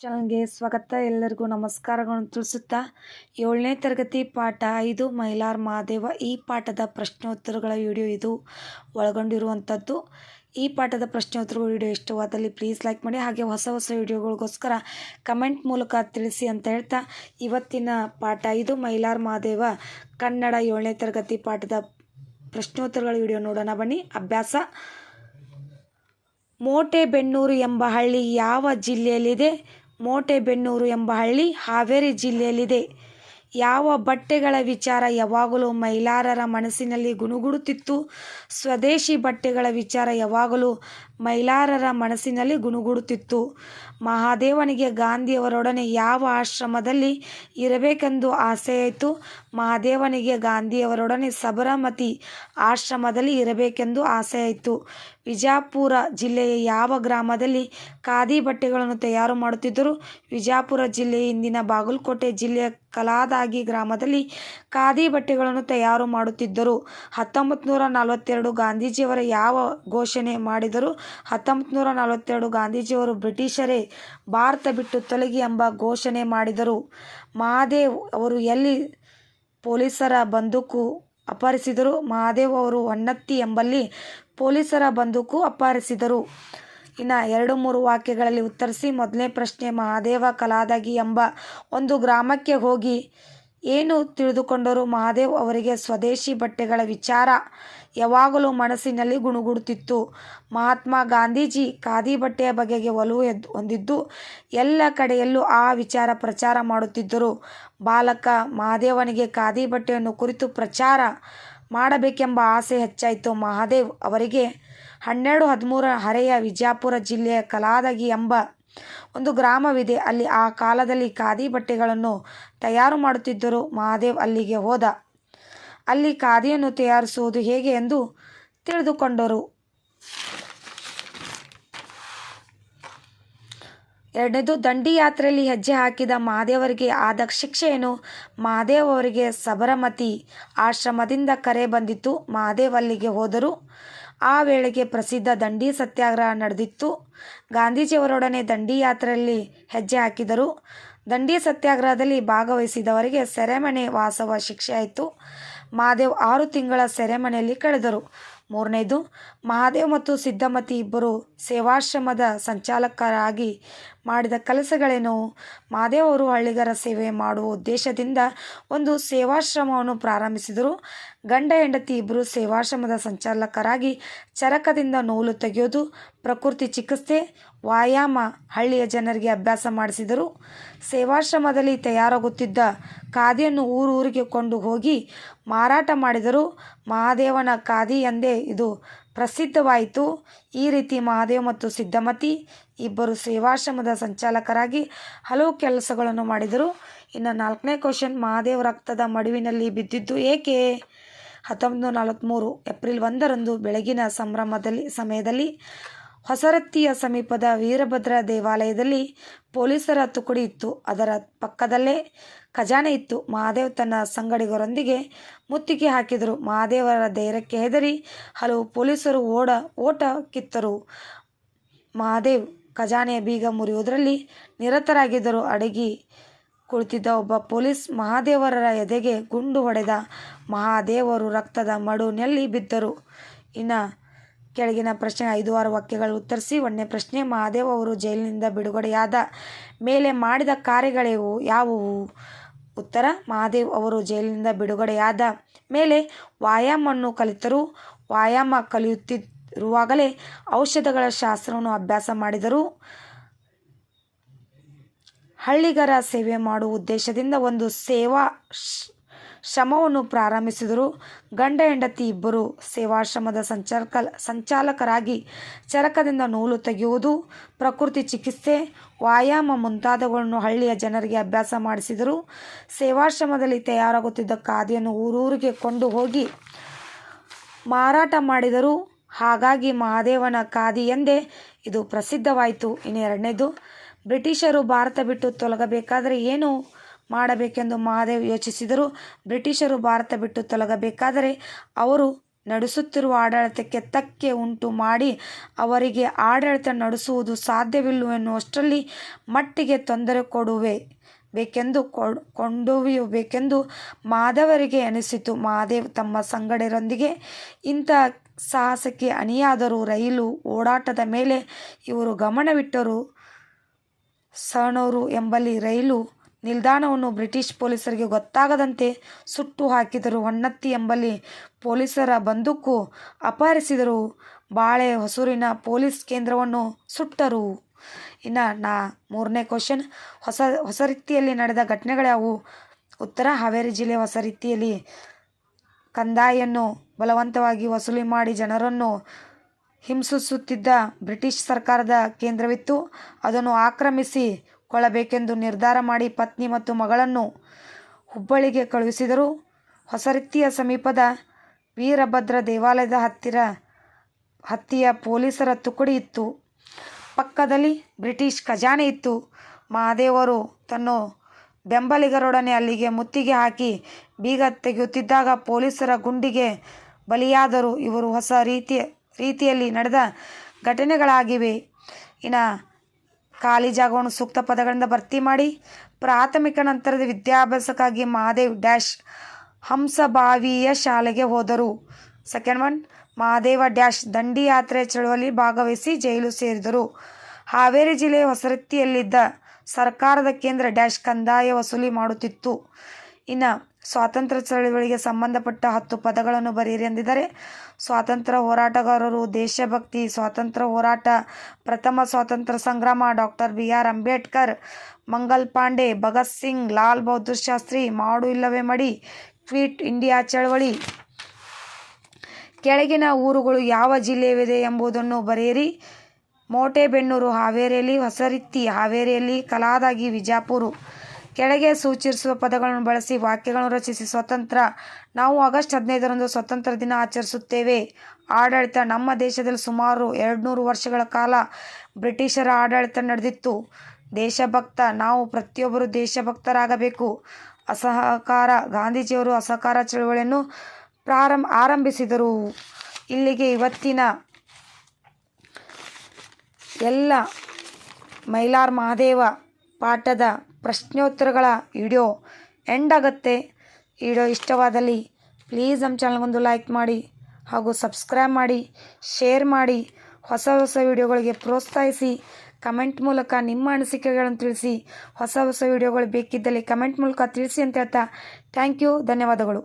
ಚಾನಲ್ಗೆ ಸ್ವಾಗತ. ಎಲ್ಲರಿಗೂ ನಮಸ್ಕಾರಗಳನ್ನು ತಿಳಿಸುತ್ತಾ, ಏಳನೇ ತರಗತಿ ಪಾಠ ಐದು ಮೈಲಾರ್ ಮಹಾದೇವ. ಈ ಪಾಠದ ಪ್ರಶ್ನೋತ್ತರಗಳ ವಿಡಿಯೋ ಇದು ಒಳಗೊಂಡಿರುವಂಥದ್ದು ಈ ಪಾಠದ ಪ್ರಶ್ನೋತ್ತರಗಳ ವಿಡಿಯೋ ಇಷ್ಟವಾದಲ್ಲಿ ಪ್ಲೀಸ್ ಲೈಕ್ ಮಾಡಿ, ಹಾಗೆ ಹೊಸ ಹೊಸ ವಿಡಿಯೋಗಳಿಗೋಸ್ಕರ ಕಮೆಂಟ್ ಮೂಲಕ ತಿಳಿಸಿ ಅಂತ ಹೇಳ್ತಾ, ಇವತ್ತಿನ ಪಾಠ ಐದು ಮೈಲಾರ್ ಮಹಾದೇವ. ಕನ್ನಡ ಏಳನೇ ತರಗತಿ ಪಾಠದ ಪ್ರಶ್ನೋತ್ತರಗಳ ವಿಡಿಯೋ ನೋಡೋಣ ಬನ್ನಿ. ಅಭ್ಯಾಸ. ಮೋಟೆಬೆನ್ನೂರು ಎಂಬ ಹಳ್ಳಿ ಯಾವ ಜಿಲ್ಲೆಯಲ್ಲಿದೆ? ಮೋಟೆಬೆನ್ನೂರು ಎಂಬ ಹಳ್ಳಿ ಹಾವೇರಿ ಜಿಲ್ಲೆಯಲ್ಲಿದೆ. ಯಾವ ಬಟ್ಟೆಗಳ ವಿಚಾರ ಯಾವಾಗಲೂ ಮೈಲಾರರ ಮನಸ್ಸಿನಲ್ಲಿ ಗುಣುಗುಡುತ್ತಿತ್ತು. ಸ್ವದೇಶಿ ಬಟ್ಟೆಗಳ ವಿಚಾರ ಯಾವಾಗಲೂ ಮೈಲಾರರ ಮನಸ್ಸಿನಲ್ಲಿ ಗುನುಗುಡುತ್ತಿತ್ತು ಮಹಾದೇವನಿಗೆ ಗಾಂಧಿಯವರೊಡನೆ ಯಾವ ಆಶ್ರಮದಲ್ಲಿ ಇರಬೇಕೆಂದು ಆಸೆಯಾಯಿತು? ಮಹಾದೇವನಿಗೆ ಗಾಂಧಿಯವರೊಡನೆ ಸಬರಮತಿ ಆಶ್ರಮದಲ್ಲಿ ಇರಬೇಕೆಂದು ಆಸೆಯಾಯಿತು. ವಿಜಾಪುರ ಜಿಲ್ಲೆಯ ಯಾವ ಗ್ರಾಮದಲ್ಲಿ ಖಾದಿ ಬಟ್ಟೆಗಳನ್ನು ತಯಾರು ಮಾಡುತ್ತಿದ್ದರು ವಿಜಾಪುರ ಜಿಲ್ಲೆಯ ಇಂದಿನ ಬಾಗಲಕೋಟೆ ಜಿಲ್ಲೆಯ ಕಲಾದಾಗಿ ಗ್ರಾಮದಲ್ಲಿ ಖಾದಿ ಬಟ್ಟೆಗಳನ್ನು ತಯಾರು ಮಾಡುತ್ತಿದ್ದರು. ಹತ್ತೊಂಬತ್ತು ನಲವತ್ತೆರಡು ಗಾಂಧೀಜಿಯವರ ಯಾವ ಘೋಷಣೆ ಮಾಡಿದರು ಹತ್ತೊಂಬತ್ತು ನಲವತ್ತೆರಡು ಗಾಂಧೀಜಿಯವರು ಬ್ರಿಟಿಷರೇ ಭಾರತ ಬಿಟ್ಟು ತೊಲಗಿ ಎಂಬ ಘೋಷಣೆ ಮಾಡಿದರು. ಮಹಾದೇವ್ ಅವರು ಎಲ್ಲಿ ಪೊಲೀಸರ ಬಂದೂಕು ಅಪಹರಿಸಿದರು? ಮಹಾದೇವ್ ಅವರು ಹೊನ್ನತ್ತಿ ಎಂಬಲ್ಲಿ ಪೊಲೀಸರ ಬಂದೂಕು ಅಪಹರಿಸಿದರು. ಇನ್ನು ಎರಡು ಮೂರು ವಾಕ್ಯಗಳಲ್ಲಿ ಉತ್ತರಿಸಿ, ಮೊದಲನೇ ಪ್ರಶ್ನೆ, ಮಹಾದೇವ ಕಲಾದಗಿ ಎಂಬ ಒಂದು ಗ್ರಾಮಕ್ಕೆ ಹೋಗಿ ಏನು ತಿಳಿದುಕೊಂಡರೂ ಮಹಾದೇವ್ ಅವರಿಗೆ ಸ್ವದೇಶಿ ಬಟ್ಟೆಗಳ ವಿಚಾರ ಯಾವಾಗಲೂ ಮನಸ್ಸಿನಲ್ಲಿ ಗುಣುಗುಡುತ್ತಿತ್ತು. ಮಹಾತ್ಮ ಗಾಂಧೀಜಿ ಖಾದಿ ಬಟ್ಟೆಯ ಬಗೆಗೆ ಒಲವು ಎದ್ದು ಹೊಂದಿದ್ದು ಎಲ್ಲ ಕಡೆಯಲ್ಲೂ ಆ ವಿಚಾರ ಪ್ರಚಾರ ಮಾಡುತ್ತಿದ್ದರು. ಬಾಲಕ ಮಹಾದೇವನಿಗೆ ಖಾದಿ ಬಟ್ಟೆಯನ್ನು ಕುರಿತು ಪ್ರಚಾರ ಮಾಡಬೇಕೆಂಬ ಆಸೆ ಹೆಚ್ಚಾಯಿತು. ಮಹಾದೇವ್ ಅವರಿಗೆ ಹನ್ನೆರಡು ಹದಿಮೂರ ಹರೆಯ ವಿಜಯಪುರ ಜಿಲ್ಲೆಯ ಕಲಾದಗಿ ಎಂಬ ಒಂದು ಗ್ರಾಮವಿದೆ. ಅಲ್ಲಿ ಆ ಕಾಲದಲ್ಲಿ ಖಾದಿ ಬಟ್ಟೆಗಳನ್ನು ತಯಾರು ಮಾಡುತ್ತಿದ್ದರು. ಮಹಾದೇವ್ ಅಲ್ಲಿಗೆ ಹೋದ. ಅಲ್ಲಿ ಖಾದಿಯನ್ನು ತಯಾರಿಸುವುದು ಹೇಗೆ ಎಂದು ತಿಳಿದುಕೊಂಡರು. ಎರಡನೇದು ದಂಡಿ ಯಾತ್ರೆಯಲ್ಲಿ ಹೆಜ್ಜೆ ಹಾಕಿದ ಮಹಾದೇವರಿಗೆ ಆದ ಶಿಕ್ಷೆಯನ್ನು ಮಹಾದೇವ್ ಅವರಿಗೆ ಸಬರಮತಿ ಆಶ್ರಮದಿಂದ ಕರೆ ಬಂದಿತ್ತು. ಮಹಾದೇವ್ ಅಲ್ಲಿಗೆ ಹೋದರು. ಆ ವೇಳೆಗೆ ಪ್ರಸಿದ್ಧ ದಂಡಿ ಸತ್ಯಾಗ್ರಹ ನಡೆದಿತ್ತು. ಗಾಂಧೀಜಿಯವರೊಡನೆ ದಂಡಿ ಯಾತ್ರೆಯಲ್ಲಿ ಹೆಜ್ಜೆ ಹಾಕಿದರು. ದಂಡಿ ಸತ್ಯಾಗ್ರಹದಲ್ಲಿ ಭಾಗವಹಿಸಿದವರಿಗೆ ಸೆರೆಮನೆ ವಾಸವ ಶಿಕ್ಷೆ ಆಯಿತು. ಮಹಾದೇವ್ ಆರು ತಿಂಗಳ ಸೆರೆಮನೆಯಲ್ಲಿ ಕಳೆದರು. ಮೂರನೇದು, ಮಹಾದೇವ್ ಮತ್ತು ಸಿದ್ಧಮತಿ ಇಬ್ಬರು ಸೇವಾಶ್ರಮದ ಸಂಚಾಲಕರಾಗಿ ಮಾಡಿದ ಕೆಲಸಗಳೇನು? ಮಾದೇವರು ಹಳ್ಳಿಗರ ಸೇವೆ ಮಾಡುವ ಉದ್ದೇಶದಿಂದ ಒಂದು ಸೇವಾಶ್ರಮವನ್ನು ಪ್ರಾರಂಭಿಸಿದರು. ಗಂಡ ಹೆಂಡತಿ ಇಬ್ಬರು ಸೇವಾಶ್ರಮದ ಸಂಚಾಲಕರಾಗಿ ಚರಕದಿಂದ ನೂಲು ತೆಗೆಯೋದು ಪ್ರಕೃತಿ ಚಿಕಿತ್ಸೆ, ವ್ಯಾಯಾಮ ಹಳ್ಳಿಯ ಜನರಿಗೆ ಅಭ್ಯಾಸ ಮಾಡಿಸಿದರು. ಸೇವಾಶ್ರಮದಲ್ಲಿ ತಯಾರಾಗುತ್ತಿದ್ದ ಖಾದಿಯನ್ನು ಊರೂರಿಗೆ ಕೊಂಡು ಹೋಗಿ ಮಾರಾಟ ಮಾಡಿದರು. ಮಹಾದೇವನ ಖಾದಿ ಎಂದೇ ಇದು ಪ್ರಸಿದ್ಧವಾಯಿತು. ಈ ರೀತಿ ಮಹಾದೇವ್ ಮತ್ತು ಸಿದ್ಧಮತಿ ಇಬ್ಬರು ಸೇವಾಶ್ರಮದ ಸಂಚಾಲಕರಾಗಿ ಹಲವು ಕೆಲಸಗಳನ್ನು ಮಾಡಿದರು. ಇನ್ನು ನಾಲ್ಕನೇ ಕ್ವಶನ್, ಮಹಾದೇವ್ ರಕ್ತದ ಮಡುವಿನಲ್ಲಿ ಬಿದ್ದಿದ್ದು ಏಕೆ? ಹತ್ತೊಂಬತ್ತು ನಲವತ್ತ್ಮೂರು ಏಪ್ರಿಲ್ ಒಂದರಂದು ಬೆಳಗಿನ ಸಂಭ್ರಮದಲ್ಲಿ ಸಮಯದಲ್ಲಿ ಹೊಸರತ್ತಿಯ ಸಮೀಪದ ವೀರಭದ್ರ ದೇವಾಲಯದಲ್ಲಿ ಪೊಲೀಸರ ತುಕಡಿ ಇತ್ತು. ಅದರ ಪಕ್ಕದಲ್ಲೇ ಖಜಾನೆ ಇತ್ತು. ಮಹಾದೇವ್ ತನ್ನ ಸಂಗಡಿಗರೊಂದಿಗೆ ಮುತ್ತಿಗೆ ಹಾಕಿದರು. ಮಹಾದೇವರ ಧೈರ್ಯಕ್ಕೆ ಹೆದರಿ ಹಲವು ಪೊಲೀಸರು ಓಡ, ಓಟ ಕಿತ್ತರು. ಮಹಾದೇವ್ ಖಜಾನೆಯ ಬೀಗ ಮುರಿಯುವುದರಲ್ಲಿ ನಿರತರಾಗಿದ್ದರು. ಅಡಗಿ ಕುಳಿತಿದ್ದ ಒಬ್ಬ ಪೊಲೀಸ್ ಮಹಾದೇವರ ಎದೆಗೆ ಗುಂಡು ಹೊಡೆದ ಮಹಾದೇವರು ರಕ್ತದ ಮಡುವಿನಲ್ಲಿ ಬಿದ್ದರು. ಇನ್ನು ಕೆಳಗಿನ ಪ್ರಶ್ನೆ ಐದು ಆರು ವಾಕ್ಯಗಳು ಉತ್ತರಿಸಿ. ಒಂದನೇ ಪ್ರಶ್ನೆ, ಮಹಾದೇವ್ ಅವರು ಜೈಲಿನಿಂದ ಬಿಡುಗಡೆಯಾದ ಮೇಲೆ ಮಾಡಿದ ಕಾರ್ಯಗಳೇವು ಯಾವುವು? ಉತ್ತರ, ಮಹಾದೇವ್ ಅವರು ಜೈಲಿನಿಂದ ಬಿಡುಗಡೆಯಾದ ಮೇಲೆ ವ್ಯಾಯಾಮವನ್ನು ಕಲಿತರು. ವ್ಯಾಯಾಮ ಕಲಿಯುತ್ತಿರುವಾಗಲೇ ಔಷಧಗಳ ಶಾಸ್ತ್ರವನ್ನು ಅಭ್ಯಾಸ ಮಾಡಿದರು. ಹಳ್ಳಿಗರ ಸೇವೆ ಮಾಡುವ ಉದ್ದೇಶದಿಂದ ಒಂದು ಸೇವಾ ಶ್ರಮವನ್ನು ಪ್ರಾರಂಭಿಸಿದರು. ಗಂಡ ಹೆಂಡತಿ ಇಬ್ಬರು ಸೇವಾಶ್ರಮದ ಸಂಚಾಲಕ ಸಂಚಾಲಕರಾಗಿ ಚರಕದಿಂದ ನೂಲು ತೆಗೆಯುವುದು, ಪ್ರಕೃತಿ ಚಿಕಿತ್ಸೆ, ವ್ಯಾಯಾಮ ಮುಂತಾದವುಗಳನ್ನು ಹಳ್ಳಿಯ ಜನರಿಗೆ ಅಭ್ಯಾಸ ಮಾಡಿಸಿದರು. ಸೇವಾಶ್ರಮದಲ್ಲಿ ತಯಾರಾಗುತ್ತಿದ್ದ ಖಾದಿಯನ್ನು ಊರೂರಿಗೆ ಕೊಂಡು ಹೋಗಿ ಮಾರಾಟ ಮಾಡಿದರು. ಹಾಗಾಗಿ ಮಹಾದೇವನ ಖಾದಿ ಎಂದೇ ಇದು ಪ್ರಸಿದ್ಧವಾಯಿತು. ಇನ್ನು ಎರಡನೇದು, ಬ್ರಿಟಿಷರು ಭಾರತ ಬಿಟ್ಟು ತೊಲಗಬೇಕಾದರೆ ಏನು ಮಾಡಬೇಕೆಂದು ಮಹಾದೇವ್ ಯೋಚಿಸಿದರು ಬ್ರಿಟಿಷರು ಭಾರತ ಬಿಟ್ಟು ತೊಲಗಬೇಕಾದರೆ ಅವರು ನಡೆಸುತ್ತಿರುವ ಆಡಳಿತಕ್ಕೆ ತಕ್ಕೆ ಉಂಟು ಮಾಡಿ ಅವರಿಗೆ ಆಡಳಿತ ನಡೆಸುವುದು ಸಾಧ್ಯವಿಲ್ಲವೆನ್ನುವಷ್ಟರಲ್ಲಿ ಮಟ್ಟಿಗೆ ತೊಂದರೆ ಕೊಡುವೆ ಬೇಕೆಂದು ಕೊಂಡೊಯ್ಯಬೇಕೆಂದು ಮಾಧವರಿಗೆ ಅನಿಸಿತು. ಮಹಾದೇವ್ ತಮ್ಮ ಸಂಗಡರೊಂದಿಗೆ ಇಂಥ ಸಾಹಸಕ್ಕೆ ಅಣಿಯಾದರೂ ರೈಲು ಓಡಾಟದ ಮೇಲೆ ಇವರು ಗಮನವಿಟ್ಟರು. ಸಣ್ಣವರು ಎಂಬಲ್ಲಿ ರೈಲು ನಿಲ್ದಾಣವನ್ನು ಬ್ರಿಟಿಷ್ ಪೊಲೀಸರಿಗೆ ಗೊತ್ತಾಗದಂತೆ ಸುಟ್ಟು ಹಾಕಿದರು. ಹೊನ್ನತ್ತಿ ಎಂಬಲ್ಲಿ ಪೊಲೀಸರ ಬಂದೂಕು ಅಪಹರಿಸಿದರು. ಬಾಳೆ ಹೊಸೂರಿನ ಪೊಲೀಸ್ ಕೇಂದ್ರವನ್ನು ಸುಟ್ಟರು. ಇನ್ನು ನಾ ಮೂರನೇ ಕ್ವಶನ್ ಹೊಸ ಹೊಸ ರೀತಿಯಲ್ಲಿ ನಡೆದ ಘಟನೆಗಳ್ಯಾವು? ಉತ್ತರ, ಹಾವೇರಿ ಜಿಲ್ಲೆ ಹೊಸ ರೀತಿಯಲ್ಲಿ ಕಂದಾಯನ್ನು ಬಲವಂತವಾಗಿ ವಸೂಲಿ ಮಾಡಿ ಜನರನ್ನು ಹಿಂಸಿಸುತ್ತಿದ್ದ ಬ್ರಿಟಿಷ್ ಸರ್ಕಾರದ ಕೇಂದ್ರವಿತ್ತು. ಅದನ್ನು ಆಕ್ರಮಿಸಿ ಕೊಳ್ಳಬೇಕೆಂದು ನಿರ್ಧಾರ ಮಾಡಿ ಪತ್ನಿ ಮತ್ತು ಮಗಳನ್ನು ಹುಬ್ಬಳ್ಳಿಗೆ ಕಳುಹಿಸಿದರು. ಹೊಸರಿತ್ತಿಯ ಸಮೀಪದ ವೀರಭದ್ರ ದೇವಾಲಯದ ಹತ್ತಿರ ಹತ್ತಿಯ ಪೊಲೀಸರ ತುಕಡಿ ಇತ್ತು. ಪಕ್ಕದಲ್ಲಿ ಬ್ರಿಟಿಷ್ ಖಜಾನೆ ಇತ್ತು. ಮಹಾದೇವರು ತನ್ನ ಬೆಂಬಲಿಗರೊಡನೆ ಅಲ್ಲಿಗೆ ಮುತ್ತಿಗೆ ಹಾಕಿ ಬೀಗ ತೆಗೆಯುತ್ತಿದ್ದಾಗ ಪೊಲೀಸರ ಗುಂಡಿಗೆ ಬಲಿಯಾದರು. ಇವರು ಹೊಸ ರೀತಿಯ ರೀತಿಯಲ್ಲಿ ನಡೆದ ಘಟನೆಗಳಾಗಿವೆ. ಇನ್ನು ಖಾಲಿ ಜಾಗವನ್ನು ಸೂಕ್ತ ಪದಗಳಿಂದ ಭರ್ತಿ ಮಾಡಿ. ಪ್ರಾಥಮಿಕ ನಂತರದ ವಿದ್ಯಾಭ್ಯಾಸಕ್ಕಾಗಿ ಮಹಾದೇವ್ ಡ್ಯಾಶ್ ಹಂಸಭಾವಿಯ ಶಾಲೆಗೆ ಹೋದರು. ಸೆಕೆಂಡ್ ಒನ್, ಮಹಾದೇವ ಡ್ಯಾಶ್ ದಂಡಿ ಯಾತ್ರೆ ಚಳುವಳಿ ಭಾಗವಹಿಸಿ ಜೈಲು ಸೇರಿದರು. ಹಾವೇರಿ ಜಿಲ್ಲೆಯ ಹೊಸರತ್ತಿಯಲ್ಲಿದ್ದ ಸರ್ಕಾರದ ಕೇಂದ್ರ ಡ್ಯಾಶ್ ಕಂದಾಯ ವಸೂಲಿ ಮಾಡುತ್ತಿತ್ತು. ಇನ್ನು ಸ್ವಾತಂತ್ರ್ಯ ಚಳವಳಿಗೆ ಸಂಬಂಧಪಟ್ಟ ಹತ್ತು ಪದಗಳನ್ನು ಬರೆಯಿರಿ ಎಂದಿದ್ದಾರೆ. ಸ್ವಾತಂತ್ರ್ಯ ಹೋರಾಟಗಾರರು ದೇಶಭಕ್ತಿ, ಸ್ವಾತಂತ್ರ್ಯ ಹೋರಾಟ, ಪ್ರಥಮ ಸ್ವಾತಂತ್ರ್ಯ ಸಂಗ್ರಾಮ doctor B. R. Ambedkar, Mangal Pandey, Bhagat Singh, Lal Bahadur Shastri, ಮಾಡು ಇಲ್ಲವೇ ಮಡಿ ಟ್ವೀಟ್ ಇಂಡಿಯಾ ಚಳವಳಿ ಕೆಳಗಿನ ಊರುಗಳು ಯಾವ ಜಿಲ್ಲೆಯಿದೆ ಎಂಬುದನ್ನು ಬರೆಯಿರಿ. ಮೋಟೆಬೆನ್ನೂರು ಹಾವೇರಿಯಲ್ಲಿ, ಹೊಸರಿತ್ತಿ ಹಾವೇರಿಯಲ್ಲಿ, ಕಲಾದಾಗಿ, ವಿಜಾಪುರ ಕೆಳಗೆ ಸೂಚಿಸುವ ಪದಗಳನ್ನು ಬಳಸಿ ವಾಕ್ಯಗಳನ್ನು ರಚಿಸಿ. ಸ್ವತಂತ್ರ ನಾವು ಆಗಸ್ಟ್ ಹದಿನೈದರಂದು ಸ್ವತಂತ್ರ ದಿನ ಆಚರಿಸುತ್ತೇವೆ. ಆಡಳಿತ ನಮ್ಮ ದೇಶದಲ್ಲಿ ಸುಮಾರು ಎರಡುನೂರು ವರ್ಷಗಳ ಕಾಲ ಬ್ರಿಟಿಷರ ಆಡಳಿತ ನಡೆದಿತ್ತು. ದೇಶಭಕ್ತ, ನಾವು ಪ್ರತಿಯೊಬ್ಬರು ದೇಶಭಕ್ತರಾಗಬೇಕು. ಅಸಹಕಾರ, ಗಾಂಧೀಜಿಯವರು ಅಸಹಕಾರ ಚಳವಳಿಯನ್ನು ಆರಂಭಿಸಿದರು. ಇಲ್ಲಿಗೆ ಇವತ್ತಿನ ಎಲ್ಲ ಮೈಲಾರ್ ಮಹಾದೇವ ಪಾಠದ ಪ್ರಶ್ನೋತ್ತರಗಳ ವಿಡಿಯೋ ಎಂಡ್ ಆಗುತ್ತೆ. ವಿಡಿಯೋ ಇಷ್ಟವಾದಲ್ಲಿ ಪ್ಲೀಸ್ ನಮ್ಮ ಚಾನಲ್ಗೊಂದು ಲೈಕ್ ಮಾಡಿ ಹಾಗೂ ಸಬ್ಸ್ಕ್ರೈಬ್ ಮಾಡಿ, ಶೇರ್ ಮಾಡಿ. ಹೊಸ ಹೊಸ ವಿಡಿಯೋಗಳಿಗೆ ಪ್ರೋತ್ಸಾಹಿಸಿ. ಕಮೆಂಟ್ ಮೂಲಕ ನಿಮ್ಮ ಅನಿಸಿಕೆಗಳನ್ನು ತಿಳಿಸಿ. ಹೊಸ ಹೊಸ ವಿಡಿಯೋಗಳು ಬೇಕಿದ್ದಲ್ಲಿ ಕಮೆಂಟ್ ಮೂಲಕ ತಿಳಿಸಿ ಅಂತ ಹೇಳ್ತಾ ಥ್ಯಾಂಕ್ ಯು ಧನ್ಯವಾದಗಳು.